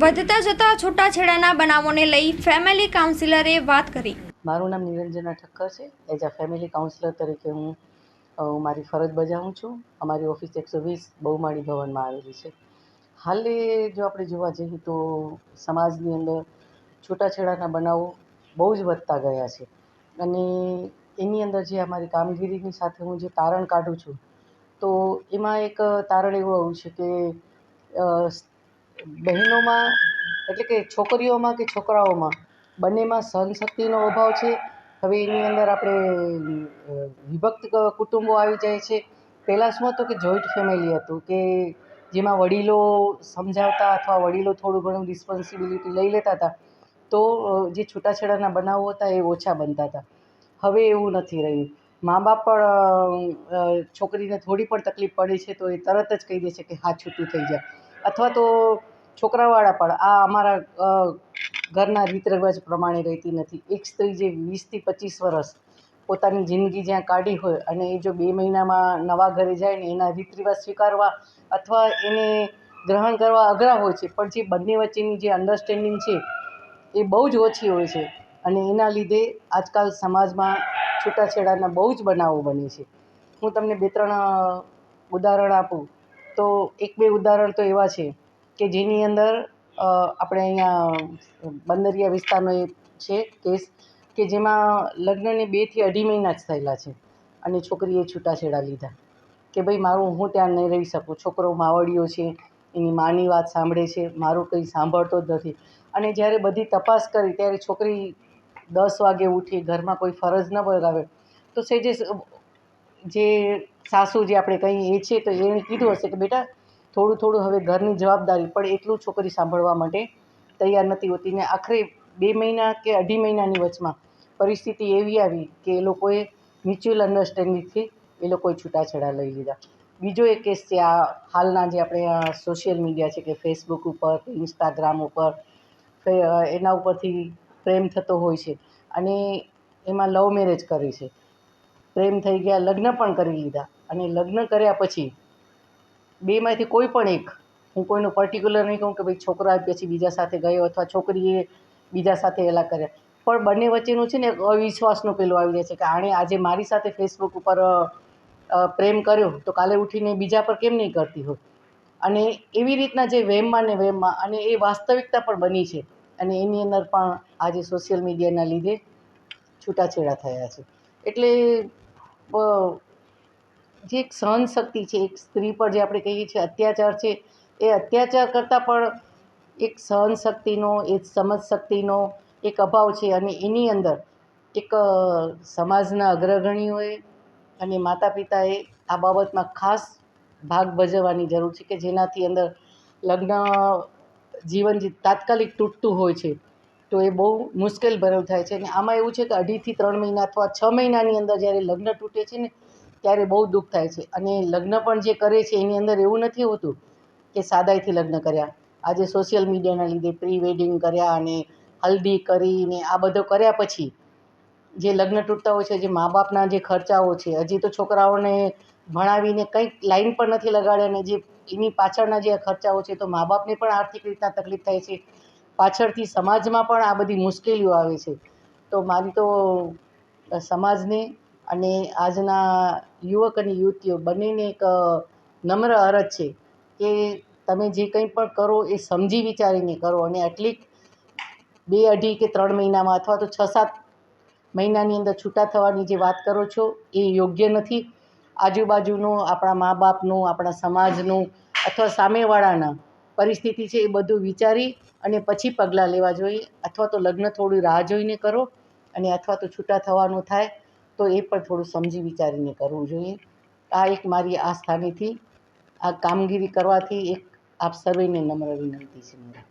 વધતા જતા છૂટાછેડાના બનાવોને લઈ ફેમિલી કાઉન્સિલરે વાત કરી. મારું નામ નિરંજના ઠક્કર છે. એઝ અ ફેમિલી કાઉન્સિલર તરીકે હું મારી ફરજ બજાવું છું. અમારી ઓફિસ એકસો વીસ બહુમાળી ભવનમાં આવેલી છે. હાલે જો આપણે જોવા જઈએ તો સમાજની અંદર છૂટાછેડાના બનાવો બહુ જ વધતા ગયા છે. અને એની અંદર જે અમારી કામગીરીની સાથે હું જે તારણ કાઢું છું, તો એમાં એક તારણ એવું આવ્યું છે કે બહેનોમાં એટલે કે છોકરીઓમાં કે છોકરાઓમાં બંનેમાં સહનશક્તિનો અભાવ છે. હવે એની અંદર આપણે વિભક્ત કુટુંબો આવી જાય છે. પહેલાં શું હતું કે જોઈન્ટ ફેમિલી હતું કે જેમાં વડીલો સમજાવતા અથવા વડીલો થોડું ઘણું રિસ્પોન્સિબિલિટી લઈ લેતા હતા. તો જે છૂટાછેડાના બનાવો હતા એ ઓછા બનતા હતા. હવે એવું નથી રહ્યું. મા બાપ પણ છોકરીને થોડી પણ તકલીફ પડે છે તો એ તરત જ કહી દે છે કે હા, છૂટું થઈ જાય અથવા તો છોકરાવાળા પણ, આ અમારા ઘરના રીત રિવાજ પ્રમાણે રહેતી નથી. એક સ્ત્રી જે વીસથી પચીસ વર્ષ પોતાની જિંદગી જ્યાં કાઢી હોય અને એ જો બે મહિનામાં નવા ઘરે જાય ને એના રીત રિવાજ સ્વીકારવા અથવા એને ગ્રહણ કરવા અઘરા હોય છે, પણ જે બંને વચ્ચેની જે અન્ડરસ્ટેન્ડિંગ છે એ બહુ જ ઓછી હોય છે અને એના લીધે આજકાલ સમાજમાં છૂટાછેડાના બહુ જ બનાવો બને છે. હું તમને બે ત્રણ ઉદાહરણ આપું. તો એક બે ઉદાહરણ તો એવા છે કે જેની અંદર આપણે અહીંયા બંદરિયા વિસ્તારનો એ છે કેસ કે જેમાં લગ્નને બેથી અઢી મહિના જ થયેલા છે અને છોકરીએ છૂટાછેડા લીધા. કે ભાઈ મારું હું ત્યાં નહીં રહી શકું, છોકરો માવડિયો છે, એની માની વાત સાંભળે છે, મારું કંઈ સાંભળતો જ નથી. અને જ્યારે બધી તપાસ કરી ત્યારે છોકરી દસ વાગે ઉઠી, ઘરમાં કોઈ ફરજ ન બગાવે તો સેજે જે સાસુ જે આપણે કહીએ એ છે તો એણે કીધું હશે કે બેટા, થોડું થોડું હવે ઘરની જવાબદારી પણ એટલું છોકરી સાંભળવા માટે તૈયાર નથી હોતી. ને આખરે બે મહિના કે અઢી મહિનાની વચમાં પરિસ્થિતિ એવી આવી કે એ લોકોએ મ્યુચ્યુઅલ અન્ડરસ્ટેન્ડિંગથી એ લોકોએ છૂટાછેડા લઈ લીધા. બીજો એક કેસ છે આ હાલના જે આપણે સોશિયલ મીડિયા છે કે ફેસબુક ઉપર ઇન્સ્ટાગ્રામ ઉપર એના ઉપરથી પ્રેમ થતો હોય છે. અને એમાં લવ મેરેજ કરી છે. પ્રેમ થઈ ગયા, લગ્ન પણ કરી લીધા. અને લગ્ન કર્યા પછી બેમાંથી કોઈ પણ એક, હું કોઈનું પર્ટિક્યુલર નહીં કહું કે ભાઈ છોકરા પછી બીજા સાથે ગયો અથવા છોકરીએ બીજા સાથે એલા કર્યા. પણ બંને વચ્ચેનું છે ને અવિશ્વાસનું પેલું આવી જાય છે કે આણે આજે મારી સાથે ફેસબુક ઉપર પ્રેમ કર્યો તો કાલે ઉઠીને બીજા પર કેમ નહીં કરતી હોય? અને એવી રીતના જે વહેમમાં ને વહેમમાં અને એ વાસ્તવિકતા પણ બની છે અને એની અંદર પણ આજે સોશિયલ મીડિયાના લીધે છૂટાછેડા થયા છે. એટલે જે એક સહનશક્તિ છે, એક સ્ત્રી પર જે આપણે કહીએ છીએ અત્યાચાર છે, એ અત્યાચાર કરતાં પણ એક સહનશક્તિનો, એક સમજશક્તિનો એક અભાવ છે અને એની અંદર એક સમાજના અગ્રગણીઓએ અને માતા પિતાએ આ બાબતમાં ખાસ ભાગ ભજવવાની જરૂર છે કે જેનાથી અંદર લગ્ન, જીવન જે તાત્કાલિક તૂટતું હોય છે, તો એ બહુ મુશ્કેલ ભરેલું થાય છે. અને આમાં એવું છે કે અઢીથી ત્રણ મહિના અથવા છ મહિનાની અંદર જ્યારે લગ્ન તૂટે છે ને ત્યારે બહુ દુઃખ થાય છે. અને લગ્ન પણ જે કરે છે, એની અંદર એવું નથી હોતું કે સાદાઈથી લગ્ન કર્યા. આજે સોશિયલ મીડિયાના લીધે પ્રી વેડિંગ કર્યા અને હલ્દી કરીને આ બધો કર્યા પછી જે લગ્ન તૂટતા હોય છે, જે મા બાપના જે ખર્ચાઓ છે, હજી તો છોકરાઓને ભણાવીને કંઈક લાઈન પણ નથી લગાડ્યા અને જે એની પાછળના જે ખર્ચાઓ છે, તો મા બાપને પણ આર્થિક રીતના તકલીફ થાય છે. પાછળથી સમાજમાં પણ આ બધી મુશ્કેલીઓ આવે છે. તો મારી તો, સમાજને અને આજના યુવક અને યુવતીઓ બંનેને એક નમ્ર અરજ છે કે તમે જે કંઈ પણ કરો એ સમજી વિચારીને કરો અને એટલીક બે અઢી કે ત્રણ મહિનામાં અથવા તો છ સાત મહિનાની અંદર છૂટા થવાની જે વાત કરો છો એ યોગ્ય નથી. આજુબાજુનો, આપણા મા બાપનું આપણા સમાજનું અથવા સામેવાળાના પરિસ્થિતિ છે એ બધું વિચારી અને પછી પગલાં લેવા જોઈએ અથવા તો લગ્ન થોડી રાહ જોઈને કરો અને અથવા તો છૂટા થવાનું થાય તો એ પણ થોડું સમજી વિચારીને કરવું જોઈએ. આ એક મારી આસ્થાનેથી આ કામગીરી કરવાથી એક આપ સર્વેને નમ્ર વિનંતી છે મારી.